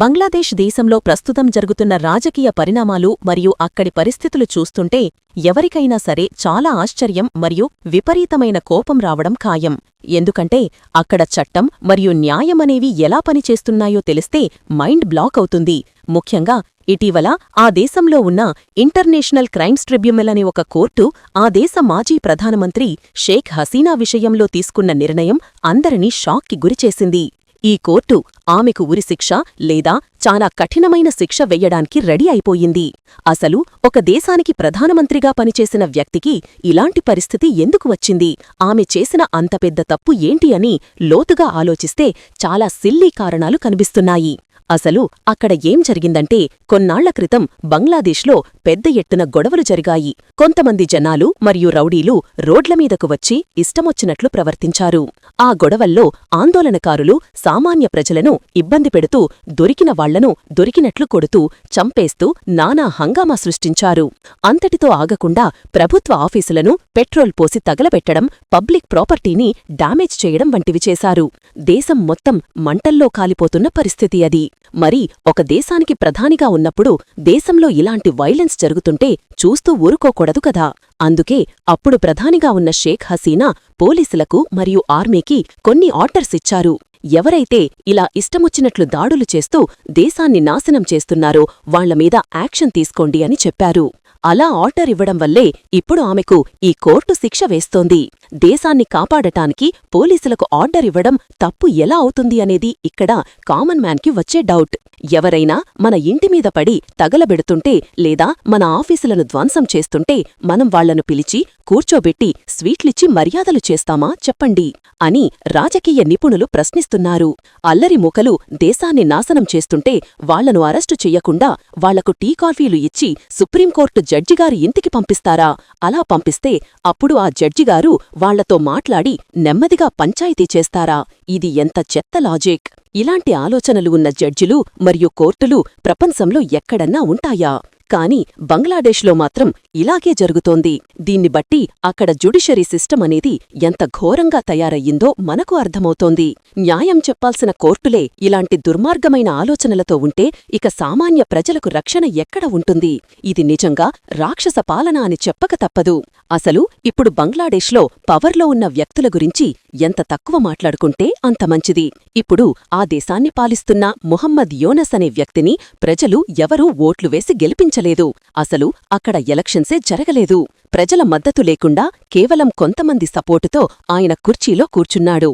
బంగ్లాదేశ్ దేశంలో ప్రస్తుతం జరుగుతున్న రాజకీయ పరిణామాలు మరియు అక్కడి పరిస్థితులు చూస్తుంటే ఎవరికైనా సరే చాలా ఆశ్చర్యం మరియు విపరీతమైన కోపం రావడం ఖాయం. ఎందుకంటే అక్కడ చట్టం మరియు న్యాయమనేవి ఎలా పనిచేస్తున్నాయో తెలిస్తే మైండ్ బ్లాక్ అవుతుంది. ముఖ్యంగా ఇటీవల ఆ దేశంలో ఉన్న ఇంటర్నేషనల్ క్రైమ్స్ ట్రిబ్యునల్ అనే ఒక కోర్టు ఆ దేశ మాజీ ప్రధానమంత్రి షేక్ హసీనా విషయంలో తీసుకున్న నిర్ణయం అందరినీ షాక్కి గురిచేసింది. ఈ కోర్టు ఆమెకు ఉరిశిక్ష లేదా చాలా కఠినమైన శిక్ష వెయ్యడానికి రెడీ అయిపోయింది. అసలు ఒక దేశానికి ప్రధానమంత్రిగా పనిచేసిన వ్యక్తికి ఇలాంటి పరిస్థితి ఎందుకు వచ్చింది? ఆమె చేసిన అంత పెద్ద తప్పు ఏంటి అని లోతుగా ఆలోచిస్తే చాలా సిల్లీ కారణాలు కనిపిస్తున్నాయి. అసలు అక్కడ ఏం జరిగిందంటే కొన్నాళ్ళ క్రితం బంగ్లాదేశ్లో పెద్ద ఎత్తున గొడవలు జరిగాయి. కొంతమంది జనాలు మరియు రౌడీలు రోడ్లమీదకు వచ్చి ఇష్టమొచ్చినట్లు ప్రవర్తించారు. ఆ గొడవల్లో ఆందోళనకారులు సామాన్య ప్రజలను ఇబ్బంది పెడుతూ దొరికిన వాళ్ళను దొరికినట్లు కొడుతూ చంపేస్తూ నానా హంగామా సృష్టించారు. అంతటితో ఆగకుండా ప్రభుత్వ ఆఫీసులను పెట్రోల్ పోసి తగలబెట్టడం పబ్లిక్ ప్రాపర్టీని డామేజ్ చేయడం వంటివి చేశారు. దేశం మొత్తం మంటల్లో కాలిపోతున్న పరిస్థితి అది. మరి ఒక దేశానికి ప్రధానిగా ఉన్నప్పుడు దేశంలో ఇలాంటి వైలెన్స్ జరుగుతుంటే చూస్తూ ఊరుకోకూడదు కదా. అందుకే అప్పుడు ప్రధానిగా ఉన్న షేక్ హసీనా పోలీసులకు మరియు ఆర్మీకి కొన్ని ఆర్డర్స్ ఇచ్చారు. ఎవరైతే ఇలా ఇష్టమొచ్చినట్లు దాడులు చేస్తూ దేశాన్ని నాశనం చేస్తున్నారో వాళ్ళమీద యాక్షన్ తీసుకోండి అని చెప్పారు. అలా ఆర్డర్ ఇవ్వడం వల్లే ఇప్పుడు ఆమెకు ఈ కోర్టు శిక్ష వేస్తోంది. దేశాన్ని కాపాడటానికి పోలీసులకు ఆర్డర్ ఇవ్వడం తప్పు ఎలా అవుతుంది అనేది ఇక్కడ కామన్ మ్యాన్కి వచ్చే డౌట్. ఎవరైనా మన ఇంటిమీద పడి తగలబెడుతుంటే లేదా మన ఆఫీసులను ధ్వంసం చేస్తుంటే మనం వాళ్ళను పిలిచి కూర్చోబెట్టి స్వీట్లిచ్చి మర్యాదలు చేస్తామా చెప్పండి అని రాజకీయ నిపుణులు ప్రశ్నిస్తున్నారు. అల్లరి మూకలు దేశాన్ని నాశనం చేస్తుంటే వాళ్ళను అరెస్టు చెయ్యకుండా వాళ్ళకు టీ కాఫీలు ఇచ్చి సుప్రీంకోర్టు జడ్జిగారి ఇంటికి పంపిస్తారా? అలా పంపిస్తే అప్పుడు ఆ జడ్జిగారు వాళ్ళతో మాట్లాడి నెమ్మదిగా పంచాయతీ చేస్తారా? ఇది ఎంత చెత్త లాజిక్! ఇలాంటి ఆలోచనలు ఉన్న జడ్జిలు మరియు కోర్టులు ప్రపంచంలో ఎక్కడన్నా ఉంటాయా? కాని బంగ్లాదేశ్లో మాత్రం ఇలాగే జరుగుతోంది. దీన్ని బట్టి అక్కడ జుడిషరీ సిస్టమ్ అనేది ఎంత ఘోరంగా తయారయ్యిందో మనకు అర్థమవుతోంది. న్యాయం చెప్పాల్సిన కోర్టులే ఇలాంటి దుర్మార్గమైన ఆలోచనలతో ఉంటే ఇక సామాన్య ప్రజలకు రక్షణ ఎక్కడ ఉంటుంది? ఇది నిజంగా రాక్షస పాలన అని చెప్పక తప్పదు. అసలు ఇప్పుడు బంగ్లాదేశ్లో పవర్లో ఉన్న వ్యక్తుల గురించి ఎంత తక్కువ మాట్లాడుకుంటే అంత మంచిది. ఇప్పుడు ఆ దేశాన్ని పాలిస్తున్న మొహమ్మద్ యోనస్ అనే వ్యక్తిని ప్రజలు ఎవరూ ఓట్లు వేసి గెలిపించలేదు అసలు అక్కడ ఎలక్షన్సే జరగలేదు. ప్రజల మద్దతు లేకుండా కేవలం కొంతమంది సపోర్టుతో ఆయన కుర్చీలో కూర్చున్నాడు.